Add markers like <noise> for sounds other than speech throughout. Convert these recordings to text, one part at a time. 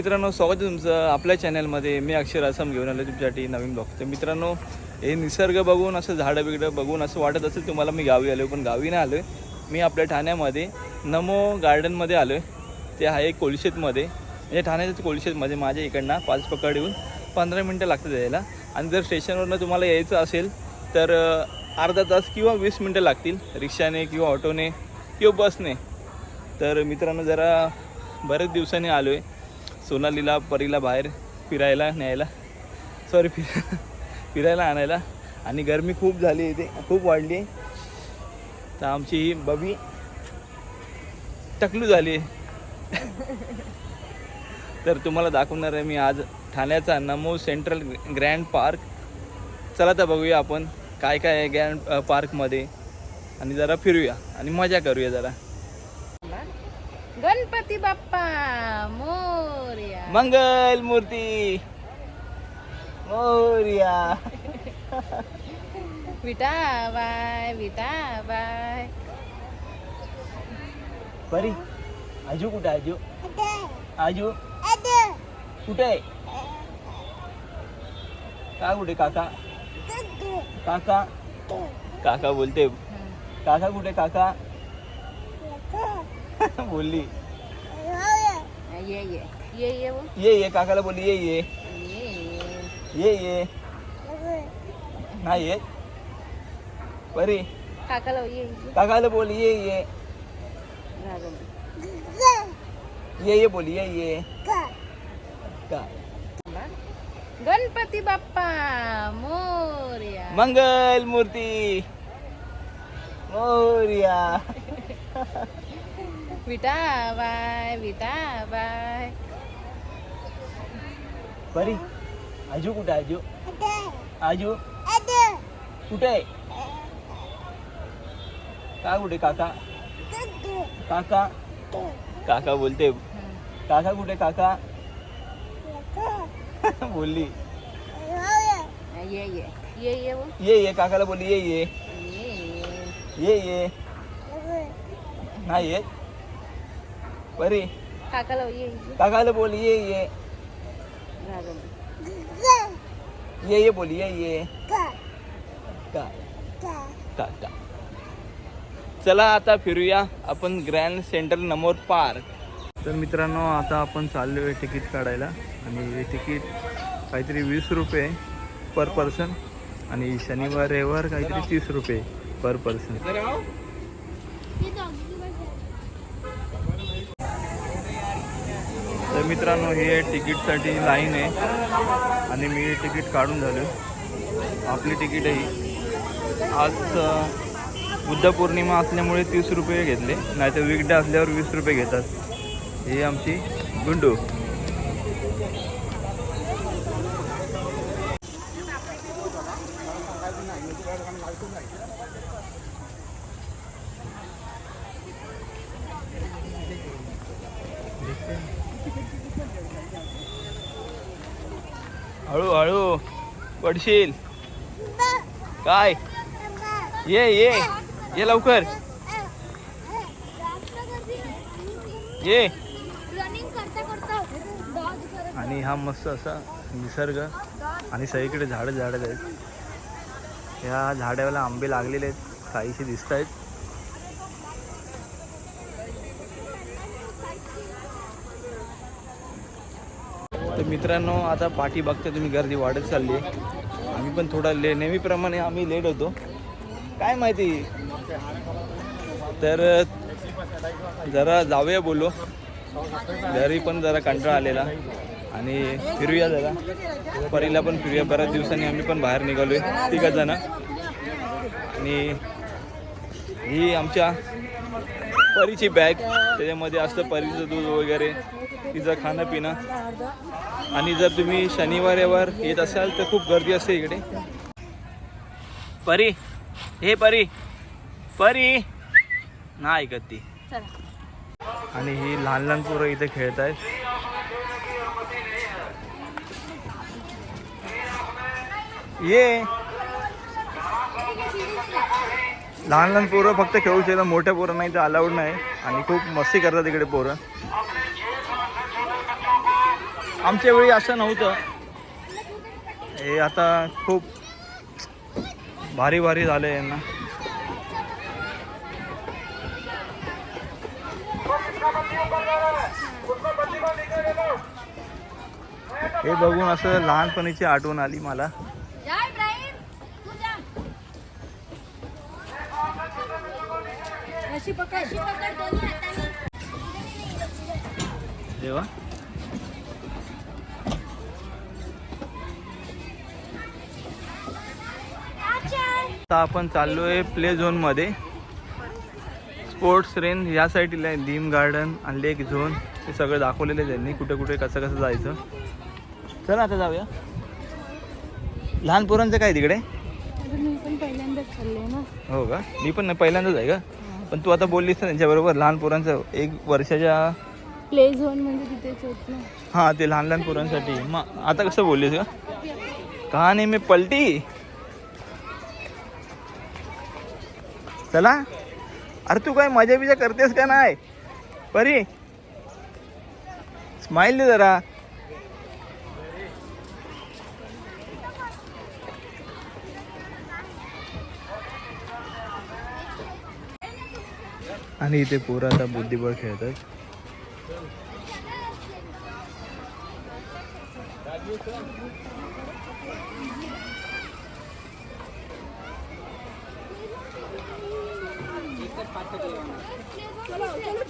मित्रांनो स्वागत आहे तुमचं आपल्या चॅनलमध्ये मी अक्षर आसाम घेऊन आलो तुमच्यासाठी नवीन ब्लॉग तर मित्रांनो हे निसर्ग बघून असं झाडं बिगडं बघून असं वाटत असेल तुम्हाला मी गावी आलो पण गावी नाही आलो आहे मी आपल्या ठाण्यामध्ये नमो गार्डनमध्ये आलो आहे ते आहे कोलशेतमध्ये म्हणजे ठाण्याच्या कोलशेतमध्ये माझ्या इकडनं पाच पकड येऊन पंधरा मिनटं लागतात यायला. आणि जर स्टेशनवरनं तुम्हाला यायचं असेल तर अर्धा तास किंवा वीस मिनटं लागतील रिक्षाने किंवा ऑटोने किंवा बसने तर मित्रांनो जरा बऱ्याच दिवसांनी आलो आहे सोनालीला परीला बाहेर फिरायला न्यायला. सॉरी फिर फिरायला आणायला. आणि गरमी खूप झाली इथे. खूप वाढली आहे. तर आमची ही बबी टकलू झाली आहे. तर तुम्हाला दाखवणार आहे मी आज ठाण्याचा नमो सेंट्रल ग्रँड पार्क. चला तर बघूया आपण काय काय आहे ग्रँड पार्कमध्ये. आणि जरा फिरूया. आणि मजा करूया जरा. गणपती बाप्पा मोर्या मंगल मूर्ती मोर्या विटा बाय विटा बाय परी आजू कुठे आजू आजू कुठे आहे का कुठे काका काका काका बोलते काका कुठे काका बोलली. ये ये. ये ये वो. ये ये काकाला बोलली ये ये. ये ये. नाही येत. परी. काकाला ये. काकाला बोल ये ये. ये ये बोल ये ये. का गणपती बाप्पा मोर्या. मंगल मूर्ती. मोर्या. <laughs> विटा बाय विटा बाय परी आजू कुठे आजू आजू कुठे आहे का कुठे काका काका काका बोलते काका कुठे काका बोलली ये ये ये ये वो. ये ये काकाला बोलली ये ये ये ये ये नाही येत परी काकाला ये ये. काकाला बोल ये ये. ये ये बोल ये ये. का. का का. चला आता फिरूया आपण ग्रँड सेंट्रल नमोर पार्क तर मित्रांनो आता आपण चाललो आहे तिकीट काढायला आणि हे तिकीट काहीतरी वीस रुपये पर पर्सन आणि शनिवार रविवार काहीतरी तीस रुपये पर पर्सन तर मित्रांनो हे तिकीटसाठी लाईन आहे. आणि मी तिकीट काढून झालो आपली तिकीट आहे आज बुद्ध पौर्णिमा असल्यामुळे तीस रुपये घेतले. नाहीतर विकडे असल्यावर वीस रुपये घेतात. ही आमची गुंडू. हळू हळू पडशील. काय? ये ये. ये लवकर. ये. आणि हा मस्त असा निसर्ग आणि सगळीकडे झाडं झाडं आहेत. ह्या झाडाला आंबे लागलेले आहेत. काहीशी दिसत आहेत मित्रांनो आता पाठी बघता तुम्ही गर्दी वाढत चालली आहे. आम्ही पण थोडा ले नेहमीप्रमाणे आम्ही लेट होतो. काय माहिती? तर जरा जाऊया बोलो. घरी पण जरा कंटाळा आलेला. आणि फिरूया जरा. परीला पण फिरूया. बऱ्याच दिवसांनी आम्ही पण बाहेर निघालो आहे तिघं जण. आणि ही आमच्या परीची बॅग त्याच्यामध्ये असतं परीचं दूध वगैरे. तिचं खाणं पिणं आणि जर तुम्ही शनिवार रविवार येत असाल तर खूप गर्दी असते इकडे. परी हे परी परी. ना ऐकत ती. आणि ही लहान लहान पोरं इथे खेळत आहेत ये. लहान लहान पोरं फक्त खेळू शकतात मोठ्या पोरं नाही तर अलाउड नाही. आणि खूप मस्ती करतात इकडे पोरं. आमच्या वेळी असं नव्हतं. हे आता खूप भारी भारी झाले यांना. हे बघून असं लहानपणीची आठवण आली मला. जा. आता आपण चाललोय प्ले झोनमध्ये. स्पोर्ट्स रेंज या साईडला आहे. डीम गार्डन आणि लेक झोन हे सगळं दाखवलेलं आहे त्यांनी कुठे कुठे कसं कसं जायचं. चला आता जाऊया. लहान पोरांचं काय तिकडे? चालले हो का? मी पण नाही, पहिल्यांदाच आहे का? पण तू आता बोललीस ना त्यांच्याबरोबर लहान पोरांचं एक वर्षाच्या प्ले झोन म्हणजे ना. हां ते लहान लहान पोरांसाठी. मग आता कसं बोललीस का कहाणी मी पलटी. चला? अरे तू काय मजा बिजा करतेस का नाही? परी. स्माइल दे जरा. आणि इथे पोरं आता बुद्धिबळ खेळतात.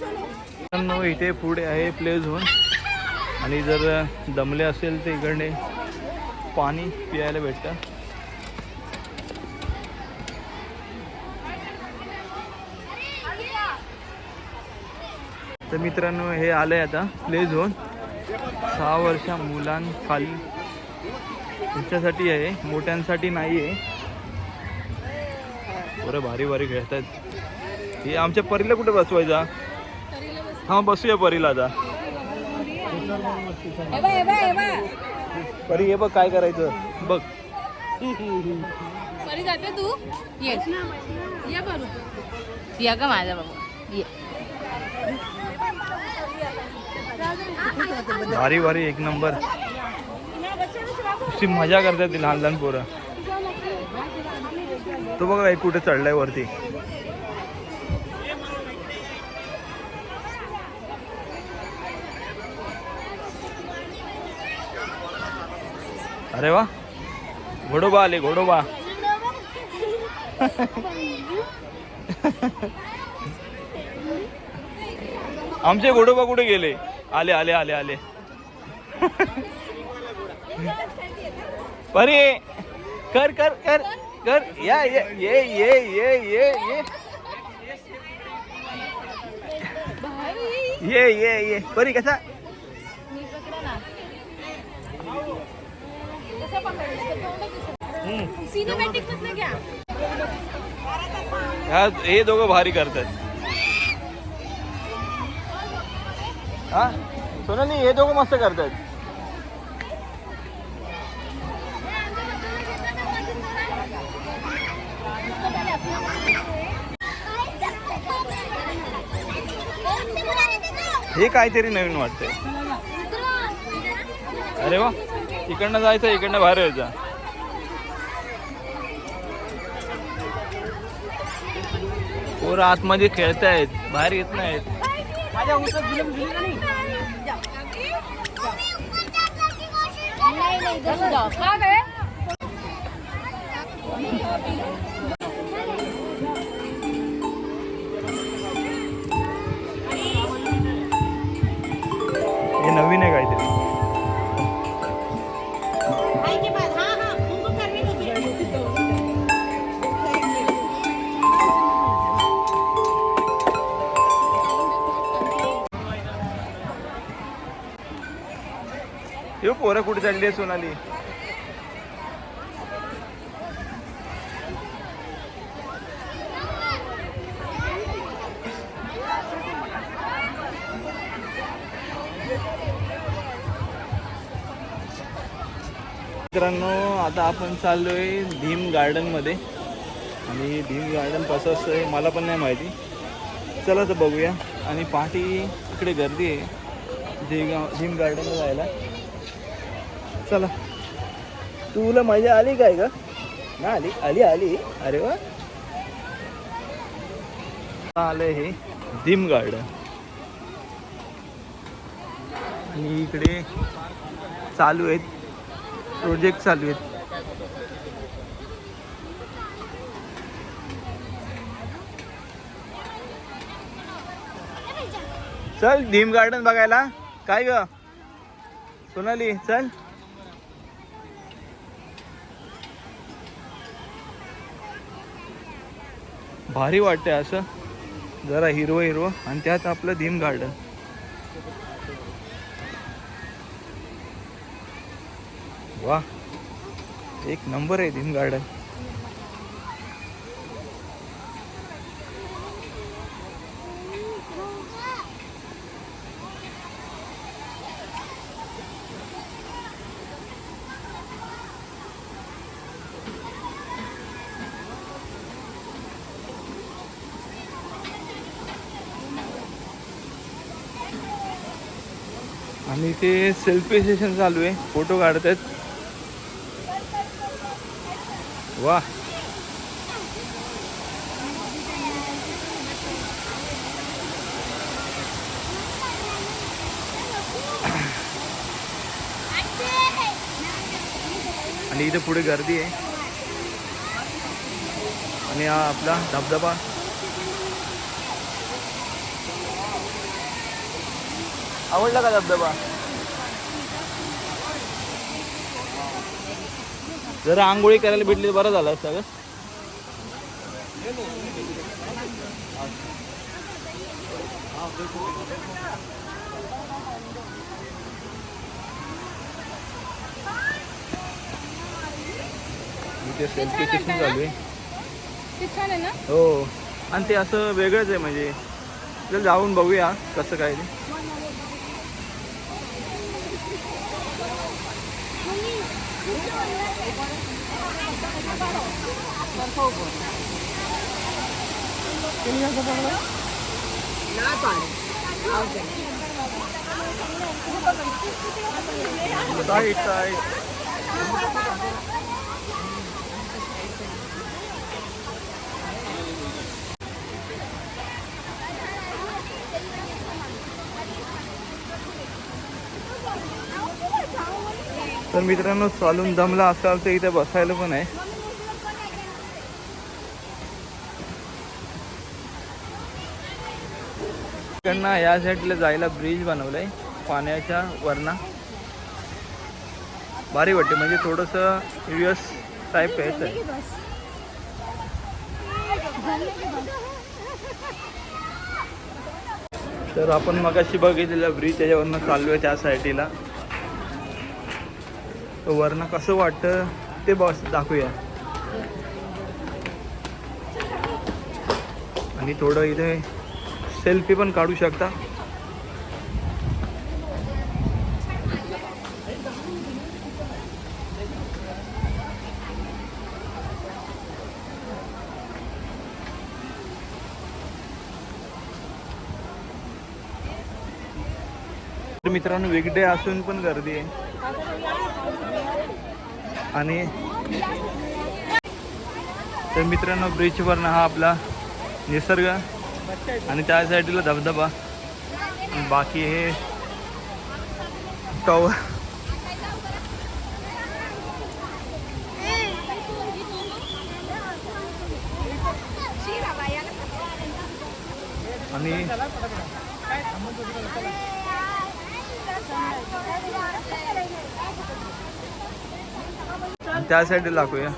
मित्रांनो इथे पुढे आहे प्ले झोन. आणि जर दमले असेल तर इकडे पाणी प्यायला भेटतं. तर मित्रांनो हे आलंय आता प्ले झोन. सहा वर्षा मुलांखाली. त्यांच्यासाठी आहे मोठ्यांसाठी नाही आहे. बरं भारी भारी खेळतात हे आमच्या परीला कुठे बसवायचा हां बसूया परीला आता. परी हे बघ काय करायचं. बघ. बरी जाते तू? ये. ये बरू या का माझा बाबा. ये. भारी भारी एक नंबर. ती मजा करतात ती लहान लहान पोरं. तो बघा कुठे चढलाय वरती. अरे वा. घोडोबा आले घोडोबा. आमचे घोडोबा कुठे गेले? आले आले आले आले. परी कर कर कर कर. या ये ये ये ये ये ये. ये ये ये. परी कसा? ह्या हे दोघं भारी करतात. हा? सोनाली हे दोघं मस्त करतात. हे काहीतरी नवीन वाटतंय. अरे वा इकडनं जायचं इकडनं बाहेर यायचं. पोरं आतमध्ये खेळतायत बाहेर येत नाहीत. नाही? पोरं कुठे चालली आहे सोनाली? मित्रांनो आता आपण चाललोय भीम गार्डनमध्ये आणि भीम गार्डन कसं असतं हे मला पण नाही माहिती. चला तर बघूया. आणि पहाटे इकडे गर्दी आहे. जे भीम गार्डनला जायला. चला. तुला मजा आली काय का ना आली आली आली. अरे वा. आलं हे धीम गार्डन. आणि इकडे चालू आहेत प्रोजेक्ट चालू आहेत. चल धीम गार्डन बघायला. काय ग? सोनाली चल. भारी वाटतंय असं. जरा हिरवं हिरवं. आणि त्यात आपलं धीम गार्डन वा एक नंबर आहे धीम गार्डन आणि ते सेल्फी सेशन चालू आहे. फोटो काढतात वा. आणि इथे पुढे गर्दी आहे. आणि हा आपला धबधबा. आवडला का धबधबा? जरा आंघोळी करायला भेटली तर बरं झालं सेल्फी सेशन चालू आहे. ते छान आहे ना? हो. आणि ते असं वेगळंच आहे म्हणजे. आपल्याला जाऊन बघूया कसं काय ते. ના પાડે આવશે तर मित्रांनो चालून दमला असाल तर इथे बसायला पण आहे. इकडनं या साईडला जायला ब्रिज बनवलाय पाण्याच्या वरना. भारी वाटते म्हणजे थोडंसं युएस टाईप यायचं आहे. तर आपण मगाशी बघितलेला ब्रिज त्याच्यावरनं चालू आहे त्या साईडला. वरनं कसं वाटतं ते बस दाखवूया. आणि थोडं इथे सेल्फी पण काढू शकता. मित्रांनो वेगळे असून पण गर्दी आहे. आणि तर मित्रांनो ब्रिजवरनं हा आपला निसर्ग आणि त्या साईडला धबधबा. बाकी हे टॉवर आणि त्या साईडला दाखवूया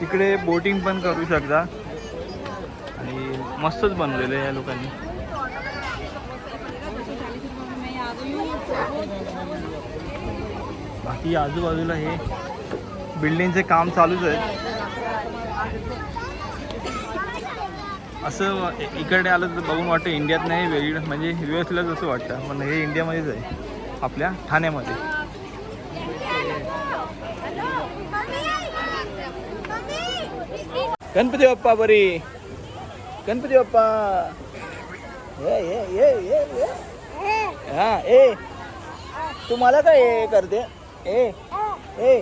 तिकडे बोटिंग पण करू शकता. आणि मस्तच बनवलेलं आहे या लोकांनी. बाकी आजूबाजूला हे बिल्डिंगचे काम चालूच आहे. असं इकडे आलं तर बघून वाटतं इंडियात नाही वेगळं म्हणजे यू एसलाच असं वाटतं. पण हे इंडियामध्येच आहे. आपल्या ठाण्यामध्ये. गणपती बाप्पा बरी. गणपती बाप्पा ये ये ये ये. हा ए. तू मला काय करते? ए ए.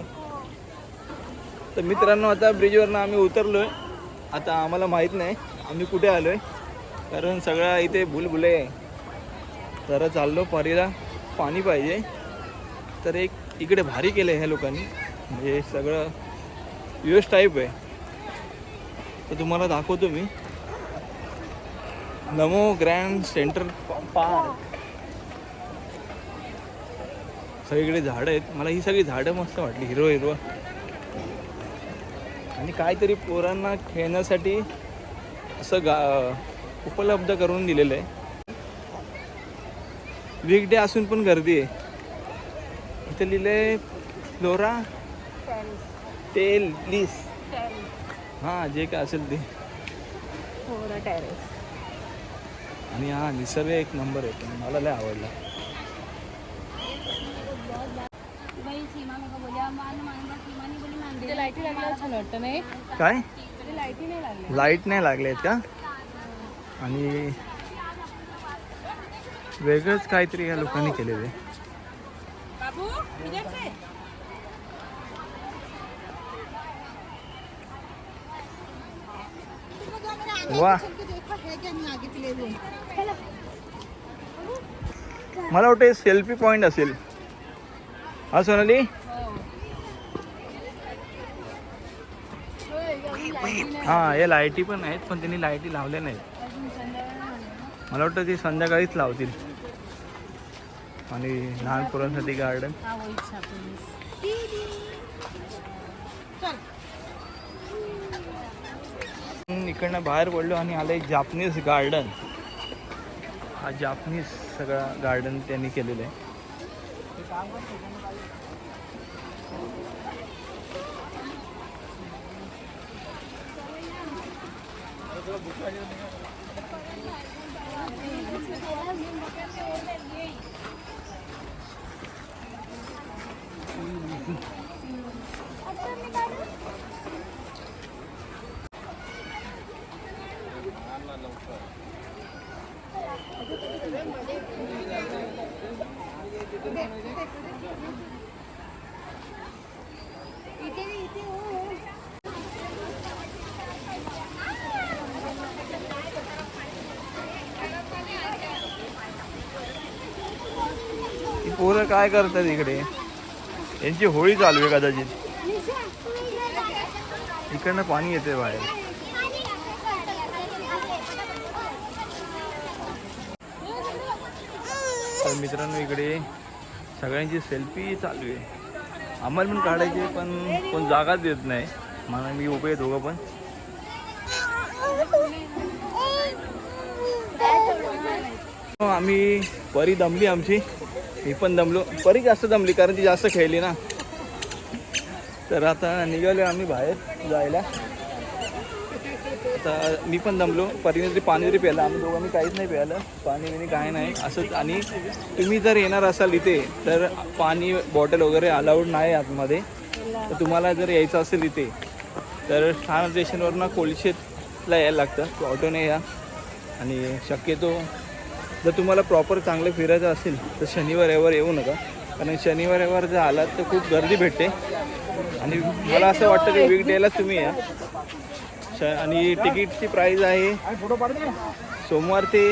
तर मित्रांनो आता ब्रिजवरनं आम्ही उतरलोय. आता आम्हाला माहीत नाही आम्ही कुठे आलोय. कारण सगळा इथे भुलभुले आहे. जरा चाललो परीला. पाणी पाहिजे. तर एक इकडे भारी केलं आहे ह्या लोकांनी. म्हणजे सगळं यूएस टाईप आहे. तर तुम्हाला दाखवतो मी. Namo grand centre park. सगळीकडे झाडं आहेत. मला ही सगळी झाडं मस्त वाटली. हिरवं हिरवं. आणि काहीतरी पोरांना खेळण्यासाठी असं गा उपलब्ध करून दिलेलं आहे. वीकडे असून पण गर्दी आहे. इथं लिहिलंय फ्लोरा टेल लिस हां जे काय असेल ते. आणि हा निसर्ग एक नंबर आहे पण मला लय आवडला. काय? लाईटी नाही लागल्या लाइट नाही लागले आहेत का? आणि वेगळंच काहीतरी या लोकांनी केलेलं आहे? वा. मला वाटतं सेल्फी पॉइंट असेल. हा सोनाली? हा हे लाईटी पण आहेत पण त्यांनी लाईटी लावल्या नाहीत. मला वाटतं ते संध्याकाळीच लावतील. आणि लहान पोरांसाठी गार्डन इकडनं बाहेर पडलो आणि आलं जापनीज गार्डन हा जापनीज सगळा गार्डन त्यांनी केलेलं आहे. पोरं काय करतात इकडे? यांची होळी चालू आहे कदाचित. इकडनं पाणी येते बाहेर. तर मित्रांनो इकडे सगळ्यांची सेल्फी चालू आहे. आम्हाला पण काढायची पण कोण जागाच देत नाही. मला मी उभे आहे दोघं पण. हो, आम्ही परी दमली आमची. मी पण दमलो. परी जास्त दमली कारण ती जास्त खेळली ना. तर आता निघालो आम्ही बाहेर जायला. आता मी पण दमलो. परीने तरी पाणी जरी प्यायला. आम्ही दोघांनी काहीच नाही प्यायलं. पाणी बिणी काय नाही. असंच आणि तुम्ही जर येणार असाल इथे तर पाणी बॉटल वगैरे अलाउड नाही आतमध्ये. तर तुम्हाला जर यायचं असेल इथे तर ठाण स्टेशनवरनं कोलशेतला यायला लागतं. ऑटोने या. आणि शक्यतो जर तुम्हाला प्रॉपर चांगलं फिरायचं असेल तर शनिवार रविवार येऊ नका. कारण शनिवार रविवार जर आलात तर खूप गर्दी भेटते. आणि मला असं वाटतं की वीकडेलाच तुम्ही या. आणि तिकीटची प्राईज आहे सोमवार ते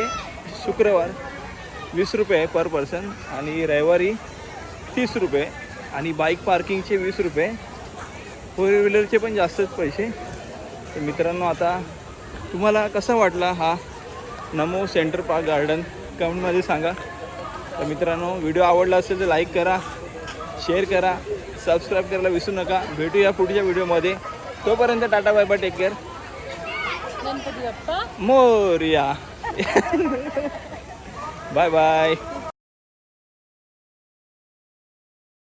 शुक्रवार. वीस रुपये आहे पर पर्सन आणि रविवारी तीस रुपये. आणि बाईक पार्किंगचे वीस रुपये. फोर व्हीलरचे पण जास्तच पैसे. तर मित्रांनो आता तुम्हाला कसा वाटला हा नमो सेंटर पार्क गार्डन? कमेंटमध्ये सांगा. तर मित्रांनो व्हिडिओ आवडला असेल तर लाईक करा शेअर करा सबस्क्राईब करायला विसरू नका. भेटूया पुढच्या व्हिडिओमध्ये. तोपर्यंत tata bye bye take care Ganpati Bappa. Morya. Bye bye.